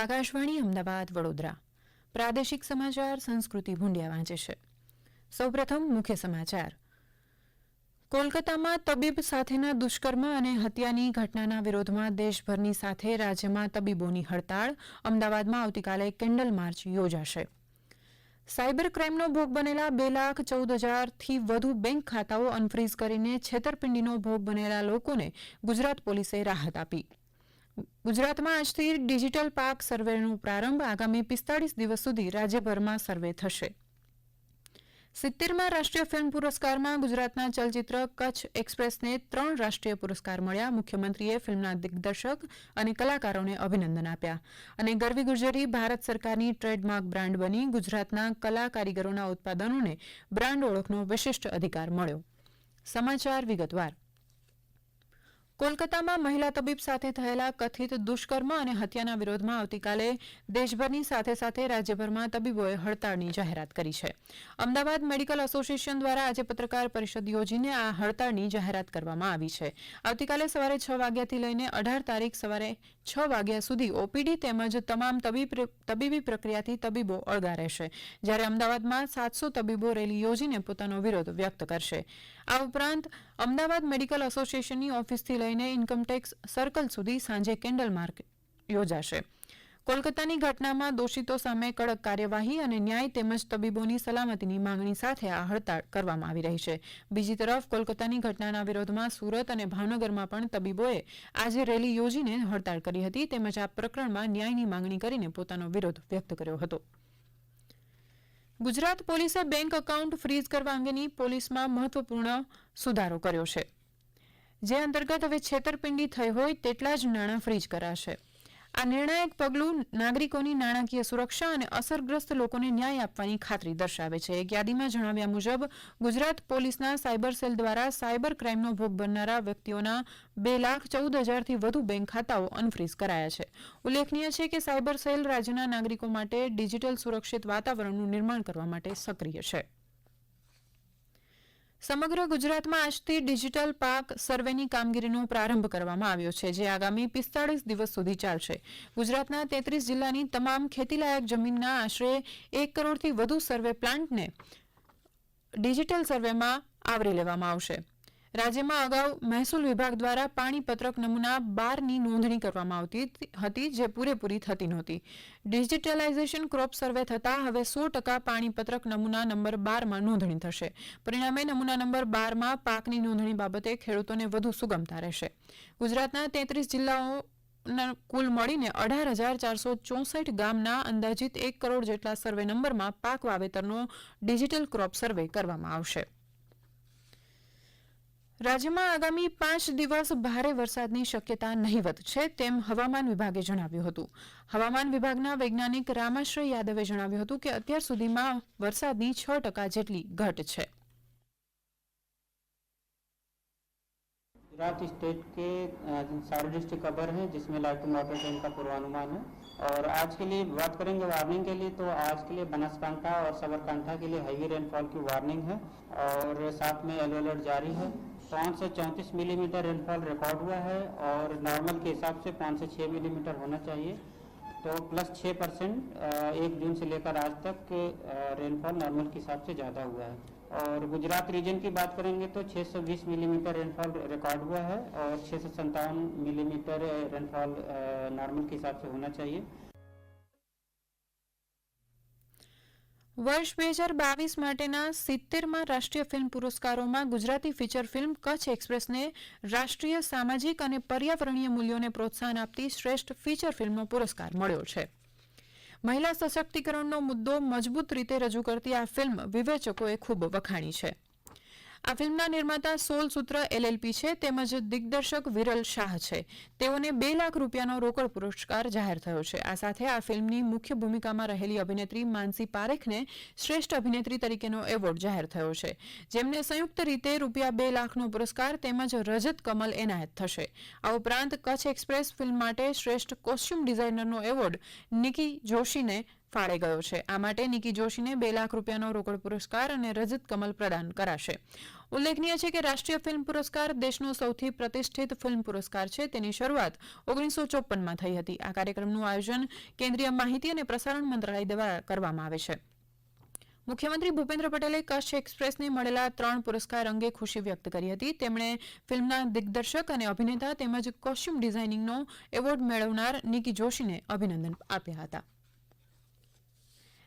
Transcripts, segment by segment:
આકાશવાણી અમદાવાદ, વડોદરા. પ્રાદેશિક સમાચાર, સંસ્કૃતિ ભૂંડિયા વાંચે છે. સૌપ્રથમ મુખ્ય સમાચાર. કોલકાતામાં તબીબ સાથેના દુષ્કર્મ અને હત્યાની ઘટનાના વિરોધમાં દેશભરની સાથે રાજ્યમાં તબીબોની હડતાળ, અમદાવાદમાં આવતીકાલે કેન્ડલ માર્ચ યોજાશે. સાયબર ક્રાઇમનો ભોગ બનેલા બે લાખ ચૌદ હજારથી વધુ બેંક ખાતાઓ અનફ્રીઝ કરીને છેતરપિંડીનો ભોગ બનેલા લોકોને ગુજરાત પોલીસે રાહત આપી. ગુજરાતમાં આજથી ડિજિટલ પાક સર્વેનો પ્રારંભ આગામી પિસ્તાળીસ દિવસ સુધી રાજ્યભરમાં સર્વે થશે. સિત્તેરમાં રાષ્ટ્રીય ફિલ્મ પુરસ્કારમાં ગુજરાતના ચલચિત્ર કચ્છ એક્સપ્રેસને ત્રણ રાષ્ટ્રીય પુરસ્કાર મળ્યા. મુખ્યમંત્રીએ ફિલ્મના દિગ્દર્શક અને કલાકારોને અભિનંદન આપ્યા. અને ગરવી ગુર્જરી ભારત સરકારની ટ્રેડમાર્ક બ્રાન્ડ બની. ગુજરાતના કલા કારીગરોના ઉત્પાદનોને બ્રાન્ડ ઓળખનો વિશિષ્ટ અધિકાર મળ્યો. સમાચાર વિગતવાર. કોલકાતામાં મહિલા તબીબ સાથે થયેલા કથિત દુષ્કર્મ અને હત્યાના વિરોધમાં આવતીકાલે દેશભરની સાથે સાથે રાજ્યભરમાં તબીબોએ હડતાળની જાહેરાત કરી છે. અમદાવાદ મેડિકલ એસોસિએશન દ્વારા આજે પત્રકાર પરિષદ યોજીને આ હડતાળની જાહેરાત કરવામાં આવી છે. આવતીકાલે સવારે છ વાગ્યાથી લઈને અઢાર તારીખ સવારે છ વાગ્યા સુધી ઓપીડી તેમજ તમામ તબીબ પ્રક્રિયાથી તબીબો અળગા રહેશે. જ્યારે અમદાવાદમાં સાતસો તબીબો રેલી યોજીને પોતાનો વિરોધ વ્યક્ત કરશે. આ ઉપરાંત અમદાવાદ મેડિકલ એસોસિએશનની ઓફિસથી લઈને ઇન્કમટેક્સ સર્કલ સુધી સાંજે કેન્ડલ માર્ક યોજાશે. કોલકાતાની ઘટનામાં દોષિતો સામે કડક કાર્યવાહી અને ન્યાય તેમજ તબીબોની સલામતીની માંગણી સાથે આ હડતાળ કરવામાં આવી રહી છે. બીજી તરફ, કોલકાતાની ઘટનાના વિરોધમાં સુરત અને ભાવનગરમાં પણ તબીબોએ આજે રેલી યોજીને હડતાળ કરી હતી. તેમજ આ પ્રકરણમાં ન્યાયની માંગણી કરીને પોતાનો વિરોધ વ્યક્ત કર્યો હતો. ગુજરાત પોલીસે બેંક એકાઉન્ટ ફ્રીઝ કરવા અંગેની પોલીસમાં મહત્વપૂર્ણ સુધારો કર્યો છે. જે અંતર્ગત હવે છેતરપિંડી થઈ હોય તેટલા જ નાણાં ફ્રીજ કરાશે. આ નિર્ણાયક પગલું નાગરિકોની નાણાકીય સુરક્ષા અને અસરગ્રસ્ત લોકોને ન્યાય આપવાની ખાતરી દર્શાવે છે. એક યાદીમાં જણાવ્યા મુજબ, ગુજરાત પોલીસના સાયબર સેલ દ્વારા સાયબર ક્રાઇમનો ભોગ બનનારા વ્યક્તિઓના બે લાખ ચૌદ હજારથી વધુ બેંક ખાતાઓ અનફ્રીઝ કરાયા છે. ઉલ્લેખનીય છે કે સાયબર સેલ રાજ્યના નાગરિકો માટે ડિજિટલ સુરક્ષિત વાતાવરણનું નિર્માણ કરવા માટે સક્રિય છે. સમગ્ર ગુજરાતમાં આજથી ડિજિટલ પાક સર્વેની કામગીરીનો પ્રારંભ કરવામાં આવ્યો છે, જે આગામી પિસ્તાળીસ દિવસ સુધી ચાલશે. ગુજરાતના તેત્રીસ જિલ્લાની તમામ ખેતીલાયક જમીનના આશરે એક કરોડથી વધુ સર્વે પ્લાન્ટને ડિજિટલ સર્વેમાં આવરી લેવામાં આવશે. રાજ્યમાં અગાઉ મહેસૂલ વિભાગ દ્વારા પાણી પત્રક નમૂના બારની નોંધણી કરવામાં આવતી હતી જે પૂરેપૂરી થતી નહોતી. ડિજિટલાઇઝેશન ક્રોપ સર્વે થતાં હવે સો ટકા પાણી પત્રક નમૂના નંબર બારમાં નોંધણી થશે. પરિણામે નમૂના નંબર બારમાં પાકની નોંધણી બાબતે ખેડૂતોને વધુ સુગમતા રહેશે. ગુજરાતના તેત્રીસ જિલ્લાઓ કુલ મળીને અઢાર હજાર ચારસો ચોસઠ ગામના અંદાજિત એક કરોડ જેટલા સર્વે નંબરમાં પાક વાવેતરનો ડિજિટલ ક્રોપ સર્વે કરવામાં આવશે. રાજ્યમાં આગામી પાંચ દિવસ ભારે વરસાદની શક્યતા નહીવત છે તેમ હવામાન વિભાગે જણાવ્યું હતું હવામાન વિભાગના વૈજ્ઞાનિક રામાશ્રય યાદવે જણાવ્યું હતું કે અત્યાર સુધીમાં વરસાદની છ ટકા જેટલી ઘટ છે गुजरात स्टेट के अ, सारे डिस्ट्रिक्ट कवर हैं जिसमें लाइट टू मॉडरेट रेन का पूर्वानुमान है और आज के लिए बात करेंगे वार्निंग के लिए तो आज के लिए बनासकांठा और सबरकांठा के लिए हैवी रेनफॉल की वार्निंग है और साथ में येलो अलर्ट जारी है पाँच से चौंतीस मिलीमीटर रेनफॉल रिकॉर्ड हुआ है और नॉर्मल के हिसाब से पाँच से छः मिलीमीटर होना चाहिए। तो प्लस छः परसेंट एक जून से लेकर आज तक रेनफॉल नॉर्मल के हिसाब से ज़्यादा हुआ है। और गुजरात रीजन की बात करेंगे तो 620 मिलीमीटर रेनफॉल रिकॉर्ड हुआ है और छः सौ मिलीमीटर रेनफॉल नॉर्मल के हिसाब से होना चाहिए। વર્ષ બે હજાર બાવીસ માટેના સિત્તેરમાં રાષ્ટ્રીય ફિલ્મ પુરસ્કારોમાં ગુજરાતી ફીચર ફિલ્મ કચ્છ એક્સપ્રેસને રાષ્ટ્રીય સામાજિક અને પર્યાવરણીય મૂલ્યોને પ્રોત્સાહન આપતી શ્રેષ્ઠ ફીચર ફિલ્મનો પુરસ્કાર મળ્યો છે. મહિલા સશક્તિકરણનો મુદ્દો મજબૂત રીતે રજૂ કરતી આ ફિલ્મ વિવેચકોએ ખૂબ વખાણી છે. આ ફિલ્મના નિર્માતા સોલ સૂત્ર એલએલપી છે, તેમજ દિગ્દર્શક વિરલ શાહ છે. તેઓને બે લાખ રૂપિયાનો રોકડ પુરસ્કાર જાહેર થયો છે. આ સાથે આ ફિલ્મની મુખ્ય ભૂમિકામાં રહેલી અભિનેત્રી માનસી પારેખને શ્રેષ્ઠ અભિનેત્રી તરીકેનો એવોર્ડ જાહેર થયો છે. જેમને સંયુક્ત રીતે રૂપિયા બે લાખનો પુરસ્કાર તેમજ રજત કમલ એનાયત થશે. આ ઉપરાંત કચ્છ એક્સપ્રેસ ફિલ્મ માટે શ્રેષ્ઠ કોસ્ચ્યુમ ડિઝાઇનરનો એવોર્ડ નિકી જોશીને ફાળે ગયો છે. આ માટે નિકી જોશીને બે લાખ રૂપિયાનો રોકડ પુરસ્કાર અને રજત કમલ પ્રદાન કરાશે. ઉલ્લેખનીય છે કે રાષ્ટ્રીય ફિલ્મ પુરસ્કાર દેશનો સૌથી પ્રતિષ્ઠિત ફિલ્મ પુરસ્કાર છે. તેની શરૂઆત ઓગણીસો ચોપનમાં થઈ હતી. આ કાર્યક્રમનું આયોજન કેન્દ્રીય માહિતી અને પ્રસારણ મંત્રાલય દ્વારા કરવામાં આવે છે. મુખ્યમંત્રી ભૂપેન્દ્ર પટેલે કચ્છ એક્સપ્રેસને મળેલા ત્રણ પુરસ્કાર અંગે ખુશી વ્યક્ત કરી હતી. તેમણે ફિલ્મના દિગ્દર્શક અને અભિનેતા તેમજ કોસ્ચ્યુમ ડિઝાઇનિંગનો એવોર્ડ મેળવનાર નિકી જોશીને અભિનંદન આપ્યા હતા.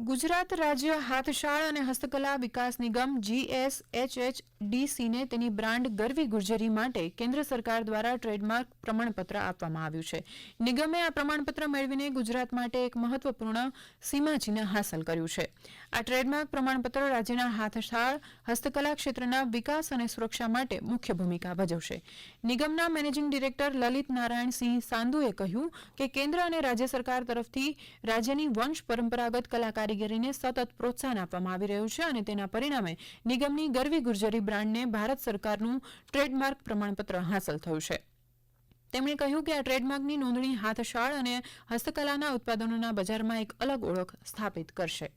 ગુજરાત રાજ્ય હાથશાળ અને હસ્તકલા વિકાસ નિગમ જીએસએચએચડીસીને તેની બ્રાન્ડ ગરવી ગુર્જરી માટે કેન્દ્ર સરકાર દ્વારા ટ્રેડમાર્ક પ્રમાણપત્ર આપવામાં આવ્યું છે. નિગમે આ પ્રમાણપત્ર મેળવીને ગુજરાત માટે એક મહત્વપૂર્ણ સીમાચિહ્ન હાંસલ કર્યું છે. આ ટ્રેડમાર્ક પ્રમાણપત્ર રાજ્યના હાથશાળ, હસ્તકલા ક્ષેત્રના વિકાસ અને સુરક્ષા માટે મુખ્ય ભૂમિકા ભજવશે. નિગમના મેનેજિંગ ડિરેક્ટર લલિત નારાયણસિંહ સાંધુએ કહ્યું કે કેન્દ્ર અને રાજ્ય સરકાર તરફથી રાજ્યની વંશ પરંપરાગત કલા કારીગરીને સતત પ્રોત્સાહન આપવામાં આવી રહ્યું છે અને તેના પરિણામે નિગમની ગરવી ગુર્જરી બ્રાન્ડને ભારત સરકારનું ટ્રેડમાર્ક પ્રમાણપત્ર હાંસલ થયું છે. તેમણે કહ્યું કે આ ટ્રેડમાર્કની નોંધણી હાથશાળ અને હસ્તકલાના ઉત્પાદનોના બજારમાં એક અલગ ઓળખ સ્થાપિત કરશે.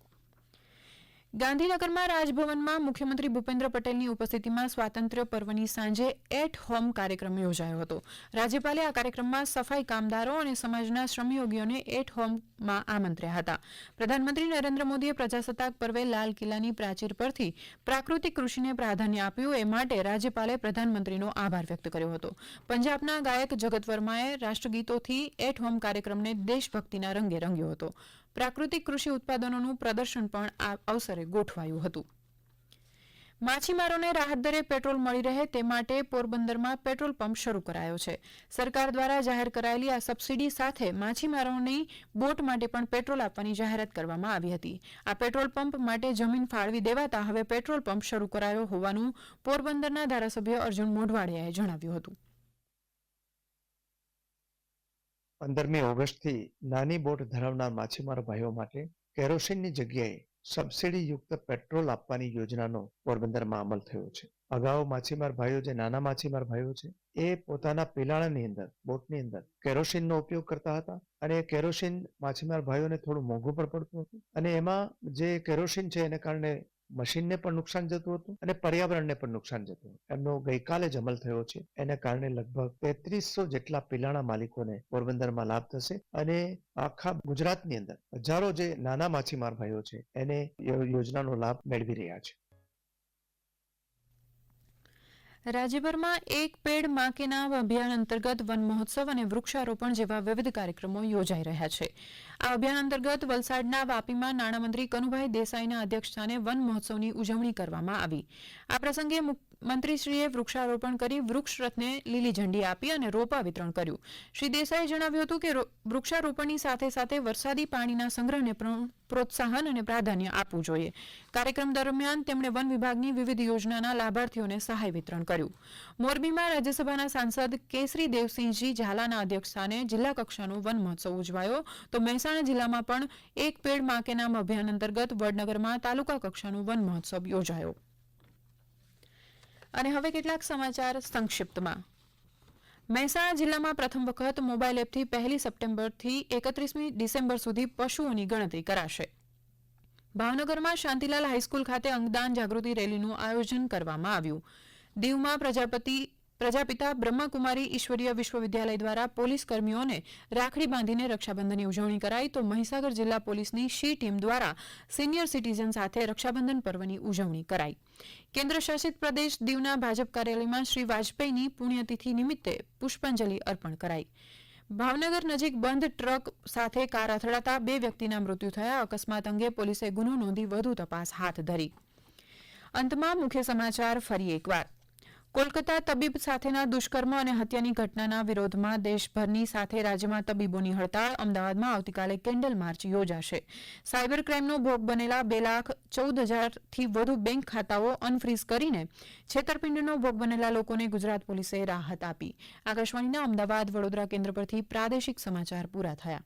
ગાંધીનગરમાં રાજભવનમાં મુખ્યમંત્રી ભૂપેન્દ્ર પટેલની ઉપસ્થિતિમાં સ્વાતંત્ર્ય પર્વની સાંજે એટ હોમ કાર્યક્રમ યોજાયો હતો. રાજ્યપાલે આ કાર્યક્રમમાં સફાઈ કામદારો અને સમાજના શ્રમયોગીઓને એટ હોમમાં આમંત્ર્યા હતા. પ્રધાનમંત્રી નરેન્દ્ર મોદીએ પ્રજાસત્તાક પર્વે લાલ કિલ્લાની પ્રાચીર પરથી પ્રાકૃતિક કૃષિને પ્રાધાન્ય આપ્યું એ માટે રાજ્યપાલે પ્રધાનમંત્રીનો આભાર વ્યક્ત કર્યો હતો. પંજાબના ગાયક જગત વર્માએ રાષ્ટ્રગીતોથી એટ હોમ કાર્યક્રમને દેશભક્તિના રંગે રંગ્યો હતો. પ્રાકૃતિક કૃષિ ઉત્પાદનોનું પ્રદર્શન પણ આ અવસરે ગોઠવાયું હતું. માછીમારોને રાહત દરે પેટ્રોલ મળી રહે તે માટે પોરબંદરમાં પેટ્રોલ પંપ શરૂ કરાયો છે. સરકાર દ્વારા જાહેર કરાયેલી આ સબસિડી સાથે માછીમારોની બોટ માટે પણ પેટ્રોલ આપવાની જાહેરાત કરવામાં આવી હતી. આ પેટ્રોલ પંપ માટે જમીન ફાળવી દેવાતા હવે પેટ્રોલ પંપ શરૂ કરાયો હોવાનું પોરબંદરના ધારાસભ્ય અર્જુન મોઢવાડિયાએ જણાવ્યું હતું. પંદરમી ઓગસ્ટથી નાની બોટ ધરાવનાર માછીમાર ભાઈઓ માટે. કેરોસીનની જગ્યાએ સબસિડી યુક્ત પેટ્રોલ આપવાની યોજનાનો પોરબંદરમાં અમલ થયો છે. અગાઉ માછીમાર ભાઈઓ જે નાના માછીમાર ભાઈઓ છે, એ પોતાના પિલાણાની અંદર, બોટની અંદર કેરોસીનનો ઉપયોગ કરતા હતા અને કેરોસીન માછીમાર ભાઈઓને થોડું મોંઘું પણ પડતું હતું. અને એમાં જે કેરોસીન છે, એને કારણે મશીનને પણ નુકસાન જતું હતું અને પર્યાવરણને પણ નુકસાન જતું હતું. એમનો ગઈકાલે જ અમલ થયો છે. એના કારણે લગભગ તેત્રીસો જેટલા પિલાણા માલિકોને પોરબંદરમાં લાભ થશે અને આખા ગુજરાતની અંદર હજારો જે નાના માછીમાર ભાઈઓ છે, એને યોજનાનો લાભ મેળવી રહ્યા છે. રાજ્યભરમાં એક પેડમાં કે નામ અભિયાન અંતર્ગત વન મહોત્સવ અને વૃક્ષારોપણ જેવા વિવિધ કાર્યક્રમો યોજાઈ રહ્યા છે. આ અભિયાન અંતર્ગત વલસાડના વાપીમાં નાણામંત્રી કનુભાઈ દેસાઈના અધ્યક્ષસ્થાને વન મહોત્સવની ઉજવણી કરવામાં આવી. આ પ્રસંગે મંત્રીશ્રીએ વૃક્ષારોપણ કરી વૃક્ષરથને લીલી ઝંડી આપી અને રોપા વિતરણ કર્યું. શ્રી દેસાઈએ જણાવ્યું હતું કે વૃક્ષારોપણની સાથે સાથે વરસાદી પાણીના સંગ્રહને પણ પ્રોત્સાહન અને પ્રાધાન્ય આપવું જોઈએ. કાર્યક્રમ દરમિયાન તેમણે વન વિભાગની વિવિધ યોજનાના લાભાર્થીઓને સહાય વિતરણ કર્યું. મોરબીમાં રાજ્યસભાના સાંસદ કેસરી દેવસિંહજી ઝાલાના અધ્યક્ષસ્થાને જિલ્લા કક્ષાનો વન મહોત્સવ ઉજવાયો. તો મહેસાણા જિલ્લામાં પણ એક પેડમાં કે નામ અભિયાન અંતર્ગત વડનગરમાં તાલુકા કક્ષાનો વન મહોત્સવ યોજાયો. અને હવે કેટલાક સમાચાર સંક્ષિપ્તમાં. મહેસાણા જિલ્લામાં પ્રથમ વખત મોબાઈલ એપથી પહેલી સપ્ટેમ્બરથી એકત્રીસમી ડિસેમ્બર સુધી પશુઓની ગણતરી કરાશે. ભાવનગરમાં શાંતિલાલ હાઈસ્કૂલ ખાતે અંગદાન જાગૃતિ રેલીનું આયોજન કરવામાં આવ્યું. દીવમાં પ્રજાપતિ પ્રજાપિતા બ્રહ્માકુમારી ઈશ્વરીય વિશ્વવિદ્યાલય દ્વારા પોલીસ કર્મીઓને રાખડી બાંધીને રક્ષાબંધનની ઉજવણી કરાઈ તો મહીસાગર જિલ્લા પોલીસની શી ટીમ દ્વારા સિનિયર સિટીઝન સાથે રક્ષાબંધન પર્વની ઉજવણી કરાઈ. કેન્દ્ર શાસિત પ્રદેશ દીવના ભાજપ કાર્યાલયમાં શ્રી વાજપેયીની પુણ્યતિથિ નિમિત્તે પુષ્પાંજલિ અર્પણ કરાઈ. ભાવનગર નજીક બંધ ટ્રક સાથે કાર અથડાતા બે વ્યક્તિના મૃત્યુ થયા. અકસ્માત અંગે પોલીસે ગુનો નોંધી વધુ તપાસ હાથ ધરી. અંતમાં મુખ્ય સમાચાર ફરી એકવાર. કોલકાતા તબીબ સાથેના દુષ્કર્મ અને હત્યાની ઘટનાના વિરોધમાં દેશભરની સાથે રાજ્યમાં તબીબોની હડતાળ અમદાવાદમાં આવતીકાલે કેન્ડલ માર્ચ યોજાશે. સાયબર ક્રાઇમનો ભોગ બનેલા બે લાખ ચૌદ હજારથી વધુ બેંક ખાતાઓ અનફ્રીઝ કરીને છેતરપિંડીનો ભોગ બનેલા લોકોને ગુજરાત પોલીસે રાહત આપી. આકાશવાણીના અમદાવાદ વડોદરા કેન્દ્ર પરથી પ્રાદેશિક સમાચાર પૂરા થયા.